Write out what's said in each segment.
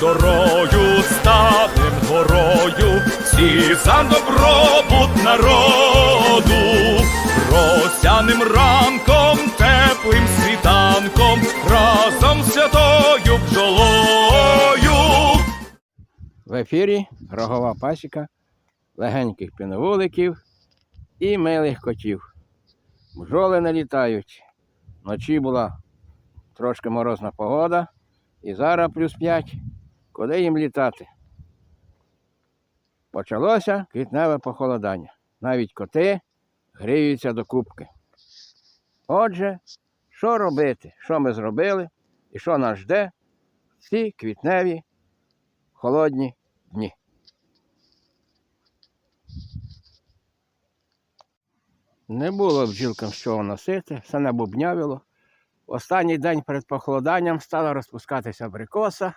дорою ставим горою, всі за добробут народу, росяним ранком, теплим світанком, разом святою бджолою. В ефірі рогова пасіка легеньких піновуликів і милих котів. Бджоли налітають. Вночі була трошки морозна погода, і зараз плюс 5. Куди їм літати? Почалося квітневе похолодання. Навіть коти гріються до кубки. Отже, що робити? Що ми зробили і що нас жде в ці квітневі холодні дні. Не було бджілкам з чого носити, все набубнявило. Останній день перед похолоданням стала розпускатися абрикоса,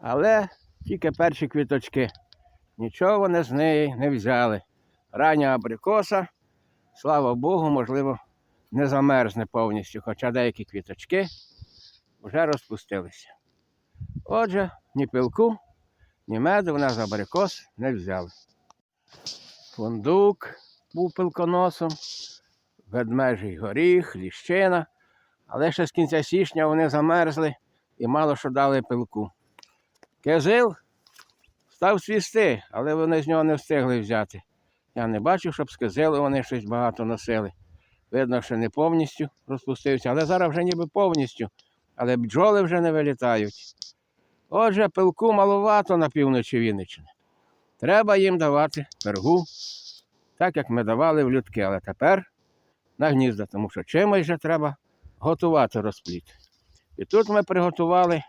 але тільки перші квіточки. Нічого вони з неї не взяли. Рання абрикоса, слава Богу, можливо, не замерзне повністю, хоча деякі квіточки вже розпустилися. Отже, ні пилку, ні меду вона з абрикос не взяли. Фундук був пилконосом, ведмежий горіх, ліщина, але ще з кінця січня вони замерзли і мало що дали пилку. Кизил став свісти, але вони з нього не встигли взяти. Я не бачив, щоб з кизилу вони щось багато носили. Видно, що не повністю розпустився, але зараз вже ніби повністю, але бджоли вже не вилітають. Отже, пилку маловато на півночі Вінниччини. Треба їм давати пергу, так як ми давали в людки, але тепер на гнізда, тому що чимось же треба готувати розпліт. І тут ми приготували,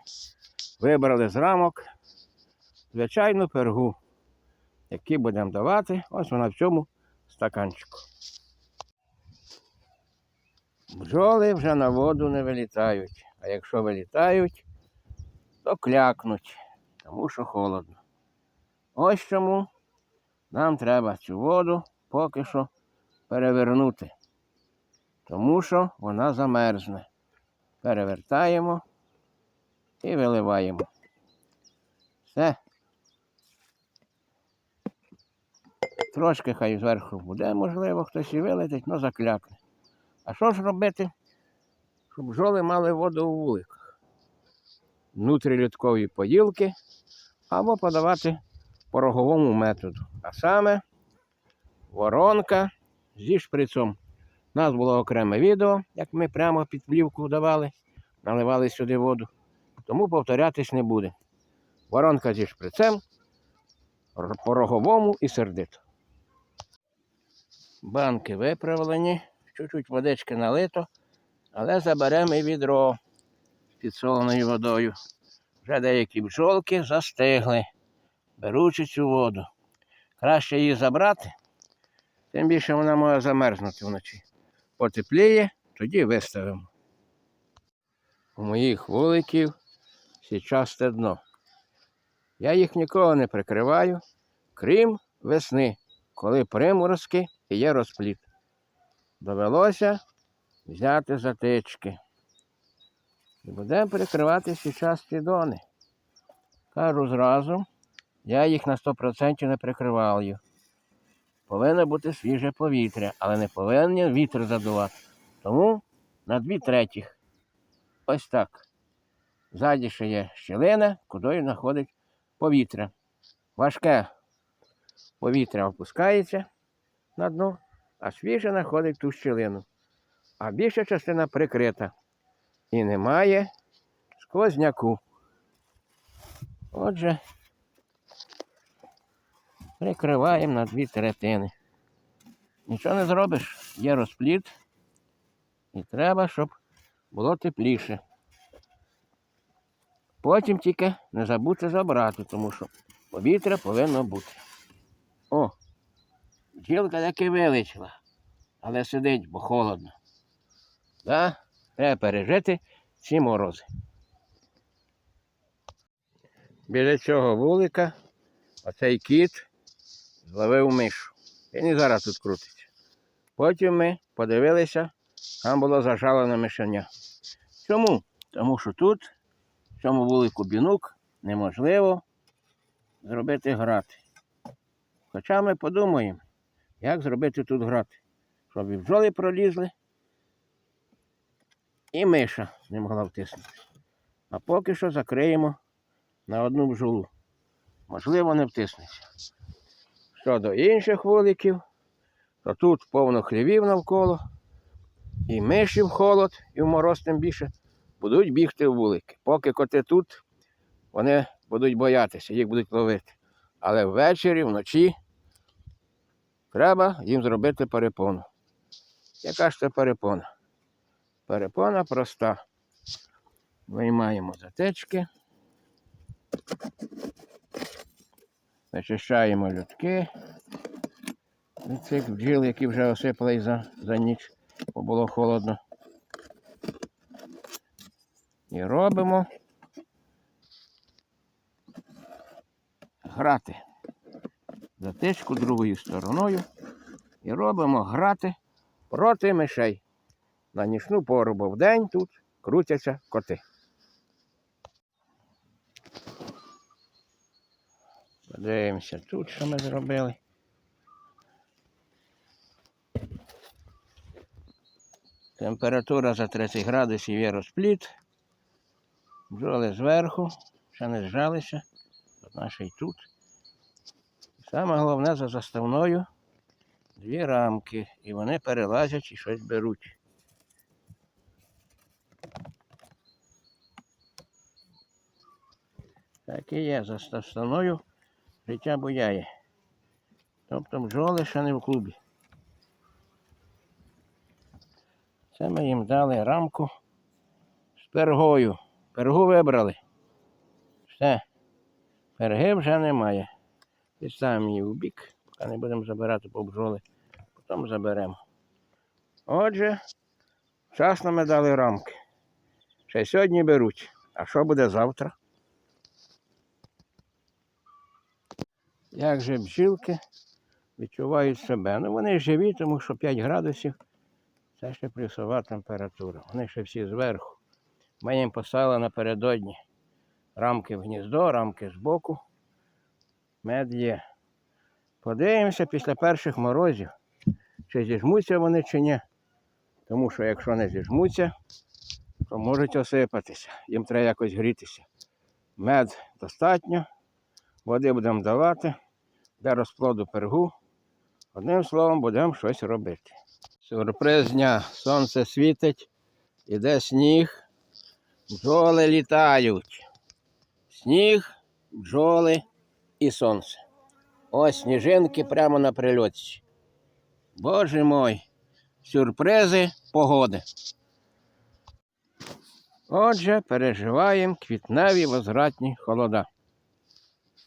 вибрали з рамок звичайну пергу, яку будемо давати. Ось вона в цьому стаканчику. Бджоли вже на воду не вилітають, а якщо вилітають, то клякнуть, тому що холодно. Ось чому нам треба цю воду поки що перевернути, тому що вона замерзне. Перевертаємо і виливаємо. Все. Трошки хай зверху буде, можливо, хтось і вилетить, але заклякне. А що ж робити, щоб бджоли мали воду у вуликах? Внутрілюткові поїлки або подавати пороговому методу. А саме воронка зі шприцом. У нас було окреме відео, як ми прямо під плівку давали, наливали сюди воду. Тому повторятись не буде. Воронка зі шприцем, р- пороговому і сердито. Банки виправлені, чуть-чуть водички налито, але заберемо і відро з підсоленою водою. Вже деякі бджолки застигли, беручи цю воду. Краще її забрати, тим більше вона може замерзнути вночі. Потепліє, тоді виставимо. У моїх вуликів січасте дно. Я їх ніколи не прикриваю, крім весни, коли приморозки і є розпліт. Довелося взяти затички. І будемо прикривати січасті дони. Кажу зразу, я їх на 100% не прикриваю. Повинно бути свіже повітря, але не повинен вітер задувати. Тому на дві третіх. Ось так. Ззаді ще є щілина, куди знаходить повітря. Важке повітря опускається на дно, а свіже знаходить ту щілину. А більша частина прикрита. І немає сквозняку. Отже, прикриваємо на дві третини. Нічого не зробиш, є розпліт. І треба, щоб було тепліше. Потім тільки не забудьте забрати, тому що повітря повинно бути. О, бджілка таки вилетіла, але сидить, бо холодно. Да? Треба пережити ці морози. Біля цього вулика оцей кіт зловив мишу. Він і зараз тут крутиться. Потім ми подивилися, там було зажалене мишеня. Чому? Тому що тут в цьому вулику бінук неможливо зробити грати. Хоча ми подумаємо, як зробити тут грати, щоб і бджоли пролізли, і миша не могла втиснути. А поки що закриємо на одну бджолу. Можливо, не втиснеться. Щодо інших вуликів, то тут повно хлівів навколо, і миші в холод, і в мороз тим більше будуть бігти в вулики. Поки коти тут, вони будуть боятися, їх будуть ловити. Але ввечері, вночі треба їм зробити перепону. Яка ж це перепона? Перепона проста. Виймаємо затечки. Вичищаємо людки від цих бджіл, які вже осипали за, за ніч, бо було холодно. І робимо грати. Затичку другою стороною. І робимо грати проти мишей. На нічну пору, бо вдень тут крутяться коти. Подивимося тут, що ми зробили. Температура за 30 градусів є розпліт. Бджоли зверху, ще не зжалися, наші й тут. Саме головне за заставною дві рамки, і вони перелазять і щось беруть. Так і є, за заставною життя буяє. Тобто бджоли ще не в клубі. Це ми їм дали рамку з пергою. Пергу вибрали. Все. Перги вже немає. Підставимо її в бік, поки не будемо забирати по бджоли. Потім заберемо. Отже, вчасно ми дали рамки. Ще сьогодні беруть. А що буде завтра? Як же бджілки відчувають себе? Ну вони живі, тому що 5 градусів це ще плюсова температура. Вони ще всі зверху. Їм поставили напередодні рамки в гніздо, рамки збоку. Мед є. Подивимося після перших морозів, чи зіжмуться вони чи ні. Тому що якщо не зіжмуться, то можуть осипатися. Їм треба якось грітися. Мед достатньо, води будемо давати, для розплоду пергу. Одним словом, будемо щось робити. Сюрприз дня. Сонце світить, іде сніг, бджоли літають. Сніг, бджоли і сонце. Ось сніжинки прямо на прильотці. Боже мой, сюрпризи погоди. Отже, переживаємо квітневі возвратні холода.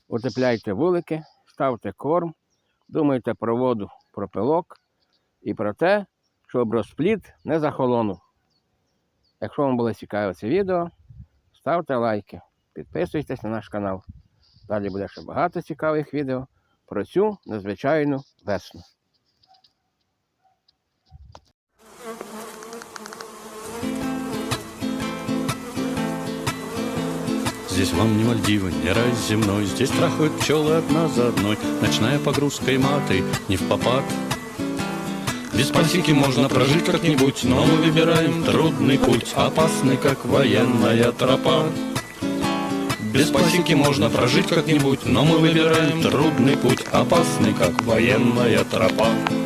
Утепляйте вулики, ставте корм, думайте про воду, про пилок і про те, щоб розплід не захолонув. Якщо вам було цікаве це відео, ставте лайки, підписуйтесь на наш канал. Далі буде ще багато цікавих відео про цю незвичайну весну. Здесь вам не Мальдивы, не рай земной Здесь трахают пчелы одна за одной Ночная погрузка и маты не в попад Без пасеки можно прожить как-нибудь Но мы выбираем трудный путь Опасный, как военная тропа без пасеки можно прожить как-нибудь, но мы выбираем трудный путь, опасный, как военная тропа.